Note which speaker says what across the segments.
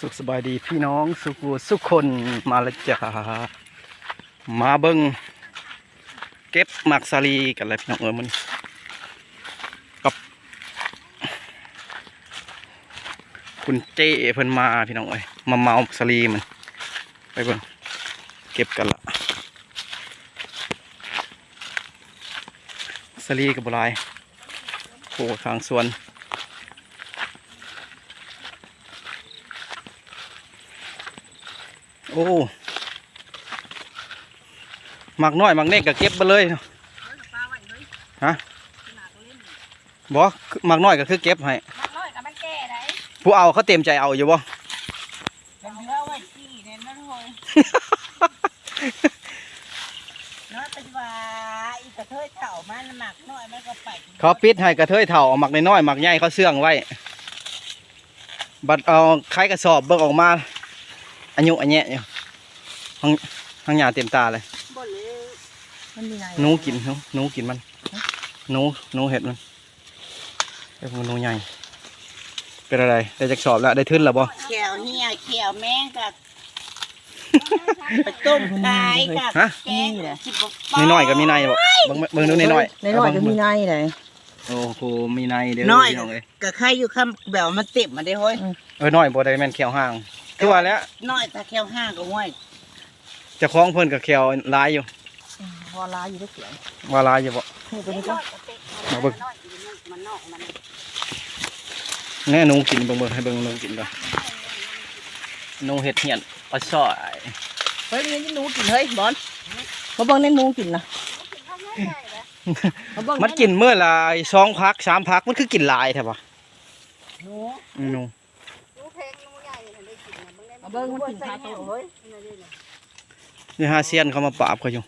Speaker 1: สุขสบายดีพี่น้องสุขสุขคนมาละจ้ามาเบิงเก็บหมักสาลีกันเลยพี่น้องเออมันกับคุณเจ้เพิ่นมาพี่น้องเอ้ยมาเมาหมักสาลีมันไปเบิ่งเก็บกันละสาลีกับบหลายโอ้ทางสวน โอ้หมักน้อยหมักเน็กก็เก็บไปเลยฮะบ่หมักน้อยก็คือเก็บให้
Speaker 2: มักน้อยกับมันแก่ได้
Speaker 1: ผู้เอาเขาเต็มใจเอาอยู่บ่
Speaker 2: มันเหลือไว้ที่เนี่ยนั่นเลยเนาะเป็นว่าอีกระเทยเถ่ามันหมักน้อยมันก็ไป
Speaker 1: เขาปิดให้กระเทยเถ่าเอาหมักน้อยๆหมักใหญ่เขาเสื่องไว้บัดเอาไข่กระสอบเบิกออกมา อายุอันเนี้ยอยู่ห้องห้องหยาเต็มตาเลย
Speaker 2: บ่เลยมันมีไง
Speaker 1: หนูกินหนูหนูกินมันหนูหนูเห็ดมันไอ้พวกหนูใหญ่ เป็นอะไร ได้จักสอบแล้ว ได้ทึนแล้วบ่
Speaker 2: เขียวเหี่ยวเขียวแมงกับไปต้มขายกับ
Speaker 1: ฮะ
Speaker 2: แกงสิบป
Speaker 1: นี่น้อยก็มีในบ่เบิ่งเบิ่งดูนี่น้อย
Speaker 3: ในน้อยก็มีในเลย
Speaker 1: โอ้โหมีในเด้อ
Speaker 2: น้อย
Speaker 1: พี่น้องเอ้ย
Speaker 2: ก็ใครอยู่คำแบบมันเต็มมาได้เฮ้ย
Speaker 1: เออน้อยบ่ได้แม่นแขวห่าง คือว่าแล้ว
Speaker 2: น้อยถ้าแค่ห้างก็ห้วย
Speaker 1: เจะคล้าของเพิ่นกับแขวหลายอยู่
Speaker 3: พอลาอยู่ได้เสียง
Speaker 1: ว่าหลายอยู่บ่
Speaker 3: นี่ตัวนี้ก็
Speaker 1: มาเบิ่ง
Speaker 2: มันนอกมัน
Speaker 1: แน่หนูกินเบิ่งเบิ่งให้เบิ่งหนูกินก่อนหนูเห็ดเหียนปลาช่อย
Speaker 3: เฮ้ยนี่หนูกินเฮ้ยบอลมาเบิ่งในหนูกินนะมาเบิ่ง
Speaker 1: มันกินเมื่อละสองพักสามพักมันคือกินหลายแท้ปะ
Speaker 2: หนู
Speaker 1: อืมหนู
Speaker 3: มา เบิ่งมันกินคาโตเฮ้ย
Speaker 1: นี่ฮาเซียนเขามาปราบเขาอยู่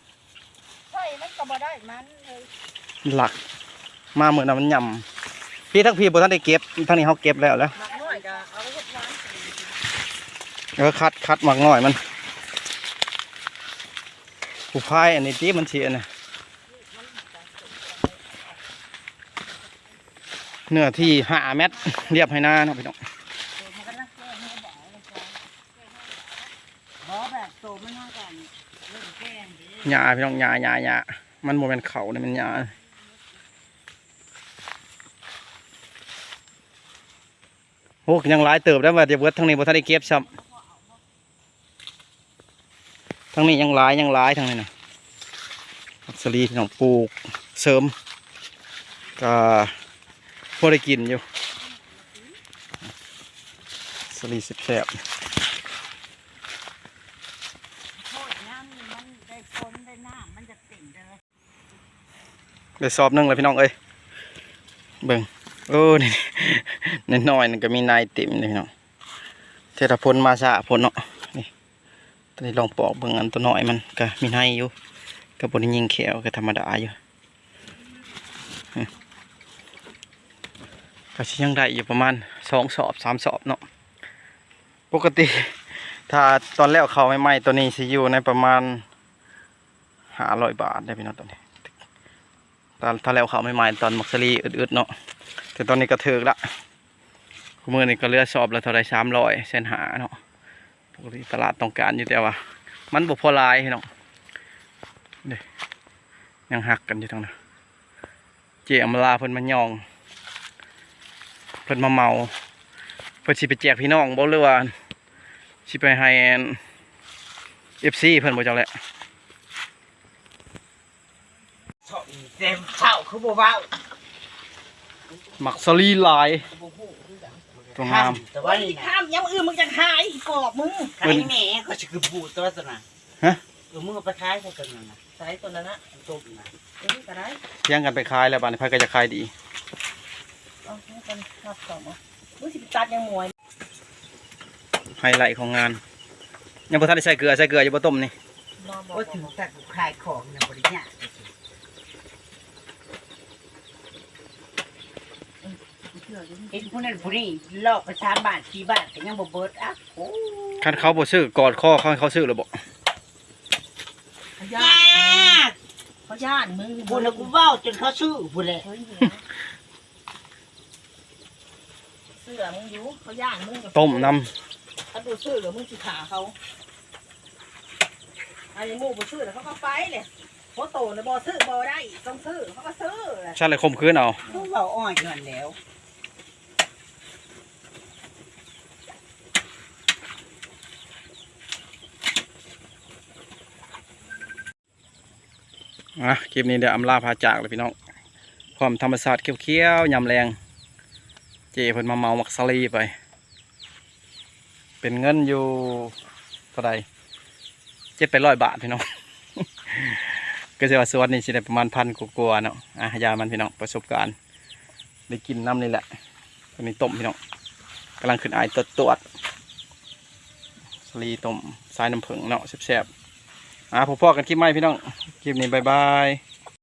Speaker 2: ใช่มันก็บ่ได้มันเลย
Speaker 1: หลัก มาเหมือนน่ะมันยำพี่ทั้งพี่บ่ทันได้เก็บทั้งนี้เขาเก็บแล้วแล้ว
Speaker 3: หมักน้อยก็เอาไว้เฮ็ดร้าน
Speaker 1: แล้วก็คัดคัดหมักหน่อยมันผู้พายอันนี้ที่มันเสียนะเนื้อที่ห้าเมตรเรียบให้หน้าเนาะพี่น้อง
Speaker 2: บ่แบบโตมันน่ากันเรื่องแกงดิ
Speaker 1: หญ้าพี่น้องหญ้าหญ้าหญ้ามันโมเป็นเขาเนี่ยมันหญ้าโอ้ยังหลายเติบได้ว่าจะเบิดทั้งนี้บ่ทันได้เก็บซ้ำทั้งนี้ยังหลายยังหลายทั้งนี้นะผักสลีที่น้องปลูกเสริมก็พอได้กินอยู่สลีสิบแสบ
Speaker 2: โทษน้ำนี่มันได้ฝนได้น้ำมันจะติ่งเลย
Speaker 1: ได้สอบนึงเลยพี่น้องเอ้ยเบิ่งโอ้นี่นิดหน่อยนึงก็มีนายติ่มเลยพี่น้องเทศพลมาสะพลเนาะนี่ตอนนี้ลองปอกเบิ่งอันตัวน้อยมันก็มีนายอยู่ก็บนยิงแขวก็ธรรมดาอยู่ก็สิยังได้อยู่ประมาณสองสอบสามสอบเนาะปกติ ถ้าตอนแรกเขาใหม่ๆตัวนี้สิอยู่ในประมาณห้าร้อยบาทได้พี่น้องตัวนี้ ตอนถ้าแล้วเขาใหม่ๆตอนมักซรีอึดๆเนาะแต่ตอนนี้ก็ถึกละมือนี่ก็เลือสอบละเท่าไรสามร้อยเส้นหาเนาะปกติตลาดต้องการอยู่แต่ว่า มันบ่พอหลายเนาะเด้ยังหักกันอยู่ทางนั้นเจียมลาเพิ่นมายอง เพิ่นมาเมา เพิ่นสิไปแจกพี่น้องบ่หรือว่าสิไปให้เอฟซีเพิ่นบ่จักแหละ
Speaker 2: เต็มเท่าคือบ่เว้า
Speaker 1: มักซรีหลายตัวงาม
Speaker 2: แต่ว่านี่ข้ามยังอื่นมึงจะขายอีกรอบมึงขายแหน่ก็จะคือบูดตัวสนะ
Speaker 1: ฮะ
Speaker 2: เออมึงเอาไปขายใส่กันนั่นน่ะใส่ตัวนั้นนะตุบนะเออก็ได้
Speaker 1: เที่ยงกันไปขายแล้วบ้านนี้ไผก็จะขายดี
Speaker 3: เอาให้กันรับต่อมารู้สิไปตัดยังมวย
Speaker 1: ไฮไลท์ของงาน ยังบ่ทันได้ใส่เกลือใส่เกลืออยู่บ่ต้มนี่
Speaker 3: นอนบ่
Speaker 2: ว่าถึงแต่กูขายของนะบริญญา เห็นผู้นั้นผู้นี้ลอกไปสามบาทสี่บาทแต่ยังบ่เบิดอะโอ้
Speaker 1: คันเขาบ่ซื้อกอดคอเขาให้เขาซื้อหรือบ่
Speaker 3: เขาย่ายา
Speaker 2: นก
Speaker 3: เขาย่านมึง
Speaker 2: ผู้นั้นกูเว้าจนเขาซื้อผู้เลย
Speaker 3: เฮ้ยเสื้อมึงอยู่เขาย่านมึง
Speaker 1: ต้มน้
Speaker 3: ถ้าดูซื้อหรือมึงสิขาเขาอันนี้หมู่บ่ซื้อแล้วเขาก็ไปเลยเพราะโตนะบ่ซื้อบ่ได้ต้องซื้อเขาก็ซื้อแหละ
Speaker 1: ใช่เลยคมคืนเอา
Speaker 2: ผู้เบาอ้อยก่อนแล้ว
Speaker 1: อะคลิปนี้เดี๋ยวอำลาพาจากเลยพี่น้องความธรรมศาสตร์เขี้ยวๆยำแรง เจเพิ่นมาเมามักซาลีไป เป็นเงินอยู่เท่าไหร่เจ็ดไปร้อยบาทพี่น้องก็จะว่าสวนนี่สิได้ประมาณพันกว่าเนาะอะยามันพี่น้องประสบการณ์ได้กินน้ำนี่แหละตัวนี้ต้มพี่น้องกำลังขึ้นไอตดตวดๆสลีต้มสายน้ำผึ้งเนาะแซ่บๆ อะพบๆกันคลิปใหม่พี่น้อง คลิปนี้บายบาย